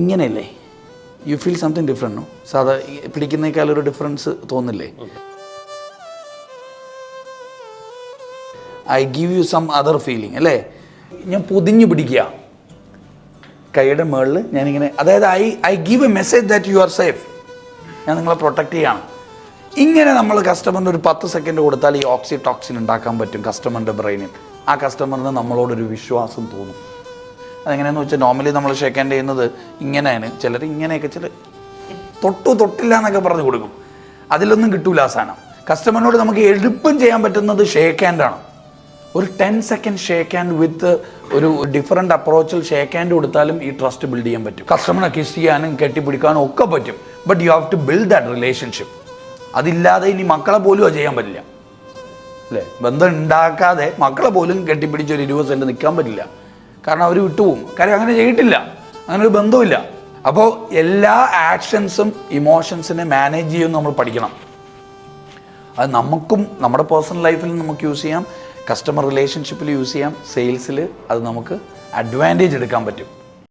ഇങ്ങനെയല്ലേ? You feel something different സാധാ പിടിക്കുന്നേക്കാൾ ഒരു ഡിഫറൻസ് തോന്നില്ലേ? I give you some other feeling അല്ലേ? ഞാൻ പൊതിഞ്ഞു പിടിക്കുക. കൈയുടെ മുകളിൽ ഞാനിങ്ങനെ അതായത് I I give a message that you are safe ഞാൻ നിങ്ങളെ പ്രൊട്ടക്റ്റ് ചെയ്യാണ്. ഇങ്ങനെ നമ്മൾ കസ്റ്റമറിന് ഒരു പത്ത് സെക്കൻഡ് കൊടുത്താൽ ഈ ഓക്സിടോക്സിൻ ഉണ്ടാക്കാൻ പറ്റും കസ്റ്റമറിന്റെ ബ്രെയിനിൽ ആ കസ്റ്റമറിന് നമ്മളോടൊരു വിശ്വാസം തോന്നും. അതെങ്ങനെയാണെന്ന് വെച്ചാൽ നോർമലി നമ്മൾ ഷേക്ക് ഹാൻഡ് ചെയ്യുന്നത് ഇങ്ങനെയാണ്. ചിലർ ഇങ്ങനെയൊക്കെ ചില തൊട്ടു തൊട്ടില്ല എന്നൊക്കെ പറഞ്ഞു കൊടുക്കും. അതിലൊന്നും കിട്ടൂല ആ സാധനം. കസ്റ്റമറിനോട് നമുക്ക് എളുപ്പം ചെയ്യാൻ പറ്റുന്നത് ഷേക്ക് ഹാൻഡാണ് ഒരു ten second shake hand with ഒരു ഡിഫറെന്റ് അപ്രോച്ചിൽ ഷേക്ക് ഹാൻഡ് കൊടുത്താലും ഈ ട്രസ്റ്റ് ബിൽഡ് ചെയ്യാൻ പറ്റും. കസ്റ്റമറിനെ കിസ് ചെയ്യാനും കെട്ടിപ്പിടിക്കാനും ഒക്കെ പറ്റും. But you have to build that relationship അതില്ലാതെ ഇനി മക്കളെ പോലും അത് ചെയ്യാൻ പറ്റില്ല. അല്ലേ? ബന്ധം ഉണ്ടാക്കാതെ മക്കളെ പോലും കെട്ടിപ്പിടിച്ച് ഒരു ഇരുപത് സെന്റ് നിൽക്കാൻ പറ്റില്ല. കാരണം അവർ വിട്ടുപോകും. കാര്യം അങ്ങനെ ചെയ്തിട്ടില്ല. അങ്ങനെ ഒരു ബന്ധവുമില്ല. അപ്പോൾ എല്ലാ ആക്ഷൻസും ഇമോഷൻസിനെ മാനേജ് ചെയ്യുമെന്ന് നമ്മൾ പഠിക്കണം. അത് നമുക്കും നമ്മുടെ പേഴ്സണൽ ലൈഫിൽ നമുക്ക് യൂസ് ചെയ്യാം. കസ്റ്റമർ റിലേഷൻഷിപ്പിൽ യൂസ് ചെയ്യാം. സെയിൽസിൽ അത് നമുക്ക് അഡ്വാന്റേജ് എടുക്കാൻ പറ്റും.